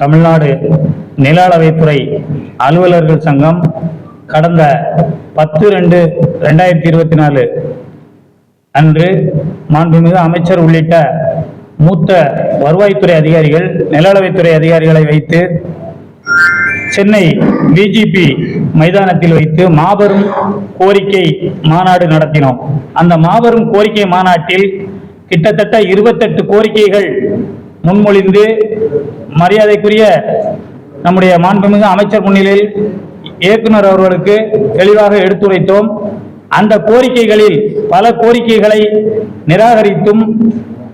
தமிழ்நாடு நில அளவைத்துறை அலுவலர்கள் சங்கம் கடந்த பத்து ரெண்டு ரெண்டாயிரத்தி இருபத்தி நாலு அன்று மாண்புமிகு அமைச்சர் உள்ளிட்ட மூத்த வருவாய்த்துறை அதிகாரிகள் நில அளவைத்துறை அதிகாரிகளை வைத்து சென்னை பிஜிபி மைதானத்தில் வைத்து மாபெரும் கோரிக்கை மாநாடு நடத்தினோம். அந்த மாபெரும் கோரிக்கை மாநாட்டில் கிட்டத்தட்ட இருபத்தெட்டு கோரிக்கைகள் முன்மொழிந்து மரியாதைக்குரிய நம்முடைய மாண்புமிகு அமைச்சர் முன்னிலையில் இயக்குனர் அவர்களுக்கு தெளிவாக எடுத்துரைத்தோம். அந்த கோரிக்கைகளில் பல கோரிக்கைகளை நிராகரித்தும்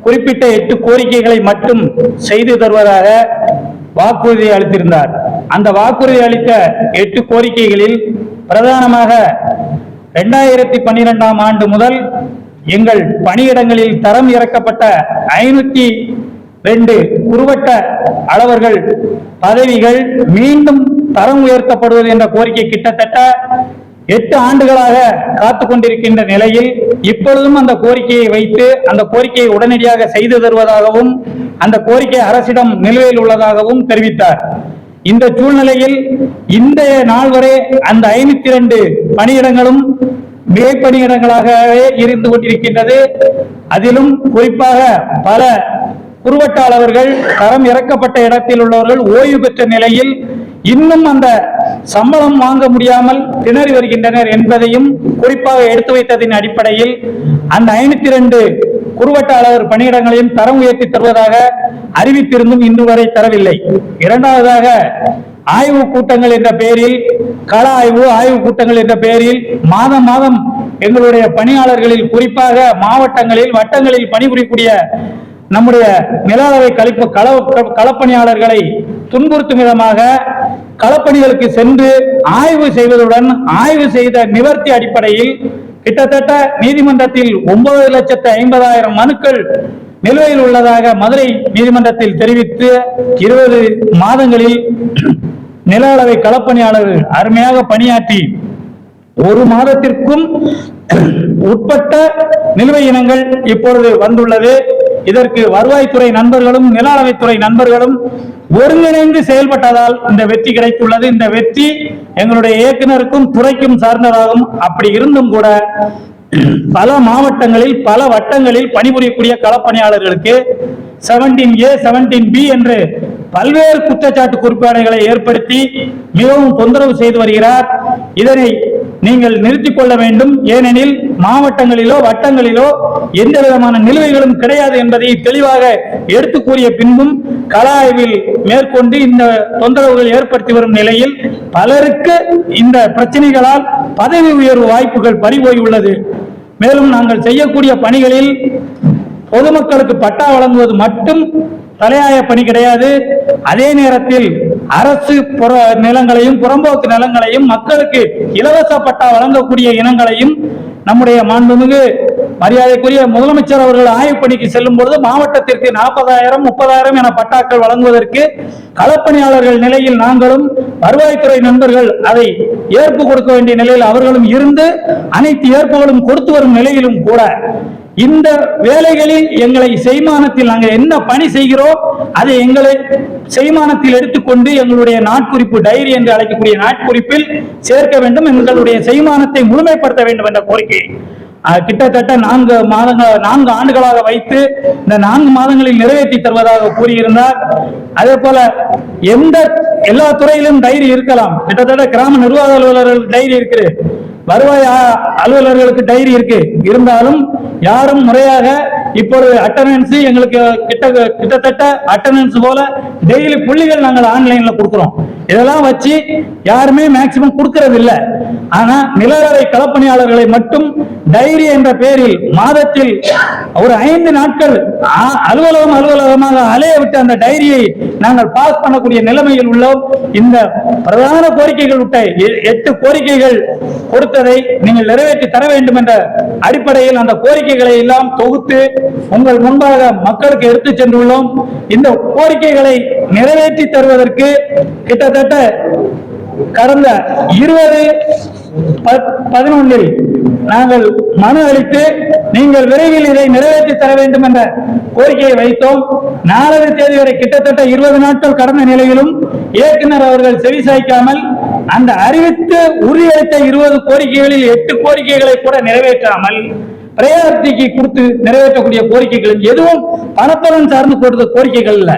குறிப்பிட்ட எட்டு கோரிக்கைகளை மட்டும் செய்து தருவதாக வாக்குறுதி அளித்திருந்தார். அந்த வாக்குறுதி அளித்த எட்டு கோரிக்கைகளில் பிரதானமாக இரண்டாயிரத்தி பன்னிரெண்டாம் ஆண்டு முதல் எங்கள் பணியிடங்களில் தரம் இறக்கப்பட்ட ஐநூத்தி ரெண்டு குறுவட்ட அளவர்கள் பதவிகள் மீண்டும் தரம் உயர்த்தப்படுவது என்ற கோரிக்கை கிட்டத்தட்ட எட்டு ஆண்டுகளாக காத்து கொண்டிருக்கின்ற நிலையில் இப்பொழுதும் அந்த கோரிக்கையை வைத்து அந்த கோரிக்கையை உடனடியாக செய்து தருவதாகவும் அந்த கோரிக்கை அரசிடம் நிலுவையில் உள்ளதாகவும் தெரிவித்தார். இந்த சூழ்நிலையில் இந்த நாள் வரை அந்த ஐநூத்தி இரண்டு பணியிடங்களும் மேற்பணியிடங்களாகவே இருந்து கொண்டிருக்கின்றது. அதிலும் குறிப்பாக பல குறுவட்டாளர்கள் தரம் இறக்கப்பட்ட இடத்தில் உள்ளவர்கள் ஓய்வு பெற்ற நிலையில் இன்னும் அந்த சம்பளம் வாங்க முடியாமல் திணறி வருகின்றனர் என்பதையும் குறிப்பாக எடுத்து வைத்ததின் அடிப்படையில் அந்த ஐநூத்தி இரண்டு குறுவட்டாளர் பணியிடங்களையும் தரம் உயர்த்தி தருவதாக அறிவித்திருந்தும் இன்று வரை தரவில்லை. இரண்டாவதாக ஆய்வு கூட்டங்கள் என்ற பெயரில் கள ஆய்வு ஆய்வு கூட்டங்கள் என்ற பெயரில் மாதம் மாதம் எங்களுடைய பணியாளர்களில் குறிப்பாக மாவட்டங்களில் வட்டங்களில் பணிபுரியக்கூடிய நம்முடைய நில கழிப்பு கள களப்பணியாளர்களை துன்புறுத்தும் விதமாக களப்பணிகளுக்கு சென்று ஆய்வு செய்வதுடன் ஆய்வு செய்த நிவர்த்தி அடிப்படையில் கிட்டத்தட்ட நீதிமன்றத்தில் ஒன்பது லட்சத்து ஐம்பதாயிரம் மனுக்கள் நிலுவையில் உள்ளதாக மதுரை நீதிமன்றத்தில் தெரிவித்து இருபது மாதங்களில் நில அளவை களப்பணியாளர்கள் அருமையாக பணியாற்றி ஒரு மாதத்திற்கும் உட்பட்ட நிலுவை இனங்கள் இப்பொழுது வந்துள்ளது. இதற்கு வருவாய்த்துறை நண்பர்களும் நில அளவைத்துறை நண்பர்களும் ஒருங்கிணைந்து செயல்பட்டதால் இந்த வெற்றி கிடைத்துள்ளது. இந்த வெற்றி எங்களுடைய இயக்குனருக்கும் துறைக்கும் சார்ந்ததாகும். அப்படி இருந்தும் கூட பல மாவட்டங்களில் பல வட்டங்களில் பணிபுரியக்கூடிய களப்பணியாளர்களுக்கு செவன்டீன் ஏ செவன்டீன் பி என்று பல்வேறு குற்றச்சாட்டு குறிப்பாடுகளை ஏற்படுத்தி மிகவும் தொந்தரவு செய்து வருகிறார். இதனை நீங்கள் நிறுத்திக் கொள்ள வேண்டும். ஏனெனில் மாவட்டங்களிலோ வட்டங்களிலோ எந்த விதமான நிலுவைகளும் கிடையாது என்பதை தெளிவாக எடுத்து கூறிய பின்பும் கள ஆய்வில் மேற்கொண்டு இந்த தொந்தரவுகள் ஏற்படுத்தி வரும் நிலையில் பலருக்கு இந்த பிரச்சனைகளால் பதவி உயர்வு வாய்ப்புகள் பறிபோய் உள்ளது. மேலும் நாங்கள் செய்யக்கூடிய பணிகளில் பொதுமக்களுக்கு பட்டா வழங்குவது மட்டும் தலையாய பணி கிடையாது. அதே நேரத்தில் அரசு புற நிலங்களையும் புறம்போக்கு நிலங்களையும் மக்களுக்கு இலவச பட்டா வழங்கக்கூடிய இனங்களையும் நம்முடைய மாண்புமிகு மரியாதைக்குரிய முதலமைச்சர் அவர்கள் ஆய்வு பணிக்கு செல்லும் பொழுது மாவட்டத்திற்கு நாற்பதாயிரம் முப்பதாயிரம் என பட்டாக்கள் வழங்குவதற்கு களப்பணியாளர்கள் நிலையில் நாங்களும் வருவாய்த்துறை நண்பர்கள் அதை ஏற்பு கொடுக்க வேண்டிய நிலையில் அவர்களும் இருந்து அனைத்து ஏற்புகளும் கொடுத்து வரும் நிலையிலும் கூட இந்த வேலைகளில் எங்களை செய்மானத்தில் நாங்கள் என்ன பணி செய்கிறோம் அதை எங்களை செய்மானத்தில் எடுத்துக்கொண்டு எங்களுடைய நாட்குறிப்பு டைரி என்று அழைக்கக்கூடிய நாட்குறிப்பில் சேர்க்க வேண்டும் எங்களுடைய செய்மானத்தை முழுமைப்படுத்த வேண்டும் என்ற கோரிக்கை. கிட்டத்தட்ட நான்கு மாதங்கள் நான்கு ஆண்டுகளாக வைத்து இந்த நான்கு மாதங்களில் நிறைவேற்றி தருவதாக கூறியிருந்தார். அதே போல எந்த எல்லா துறையிலும் டைரி இருக்கலாம். கிட்டத்தட்ட கிராம நிர்வாக அலுவலர்கள் டைரி இருக்குது. வருவாய் அலுவலர்களுக்கு டைரி இருக்கு. இருந்தாலும் யாரும் முறையாக இப்பொழுது அட்டண்டன்ஸ் எங்களுக்கு கிட்ட கிட்டத்தட்ட அட்டண்டன்ஸ் போல டெய்லி புள்ளிகள் நாங்கள் ஆன்லைன்ல கொடுக்குறோம். இதெல்லாம் வச்சு யாருமே மேக்சிமம் கொடுக்கறது இல்லை ஆனா நிலவரை களப்பணியாளர்களை மட்டும் டைரி என்ற பெயரில் மாதத்தில் ஒரு ஐந்து நாட்கள் அலுவலகம் அலுவலகமாக அலைய விட்டு அந்த டைரியை நாங்கள் பாஸ் பண்ணக்கூடிய நிலைமையில் உள்ளோம். இந்த பிரதான கோரிக்கைகள் விட்ட எ- எட்டு கோரிக்கைகள் கொடுத்ததை நீங்கள் நிறைவேற்றி தர வேண்டும் என்ற அடிப்படையில் அந்த கோரிக்கைகளை எல்லாம் தொகுத்து உங்கள் முன்பாக மக்களுக்கு எடுத்துச் சென்றுள்ளோம். இந்த கோரிக்கைகளை நிறைவேற்றி தருவதற்கு கிட்டத்தட்ட கடந்த இருபது பதினொன்றில் நாங்கள் மனு அளித்து நீங்கள் விரைவில் இதை நிறைவேற்றி தர வேண்டும் என்ற கோரிக்கையை வைத்தோம். நாலாவது தேதி வரை கிட்டத்தட்ட இருபது நாட்கள் கடந்த நிலையிலும் இயக்குனர் அவர்கள் செவிசாய்க்காமல் அந்த அறிவித்து உறுதியளித்த இருபது கோரிக்கைகளில் எட்டு கோரிக்கைகளை கூட நிறைவேற்றாமல் பிரயாரிட்டிக்கு கொடுத்து நிறைவேற்றக்கூடிய கோரிக்கைகள் எதுவும் பணப்பலன் சார்ந்து கொடுத்த கோரிக்கைகள் இல்ல.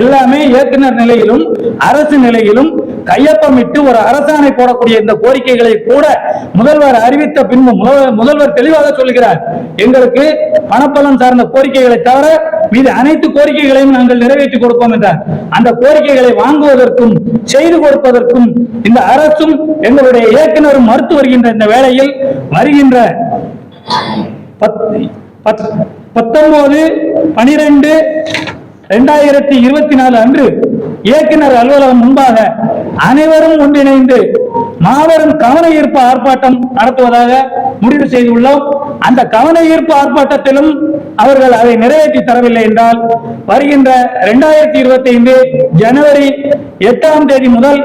எல்லாமே இயக்குனர் நிலையிலும் அரசு நிலையிலும் கையொப்பமிட்டு ஒரு அரசாணை போடக்கூடிய இந்த கோரிக்கைகளை கூட முதல்வர் அறிவித்த பின்பு முதல்வர் முதல்வர் தெளிவாக சொல்கிறார் எங்களுக்கு பணப்பலன் சார்ந்த கோரிக்கைகளை தவிர மீது அனைத்து கோரிக்கைகளையும் நாங்கள் நிறைவேற்றி கொடுப்போம் என்றார். அந்த கோரிக்கைகளை வாங்குவதற்கும் செய்து கொடுப்பதற்கும் இந்த அரசும் எங்களுடைய இயக்குனரும் மறுத்து வருகின்ற இந்த வேளையில் வருகின்ற பத்- பத்- பத்தொன்பது பனிரெண்டு ரெண்டாயிரத்தி இருபத்தி நாலு அன்று இயக்குனர் அலுவலகம் முன்பாக அனைவரும் ஒன்றிணைந்து மாபெரும் கவன ஈர்ப்பு ஆர்ப்பாட்டம் நடத்துவதாக முடிவு செய்துள்ளோம். அந்த கவன ஈர்ப்பு ஆர்ப்பாட்டத்திலும் அவர்கள் அதை நிறைவேற்றி தரவில்லை என்றால் வருகின்ற இரண்டாயிரத்தி இருபத்தி ஐந்து ஜனவரி எட்டாம் தேதி முதல்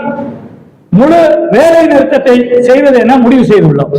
முழு வேலை நிறுத்தத்தை செய்வது என முடிவு செய்துள்ளோம்.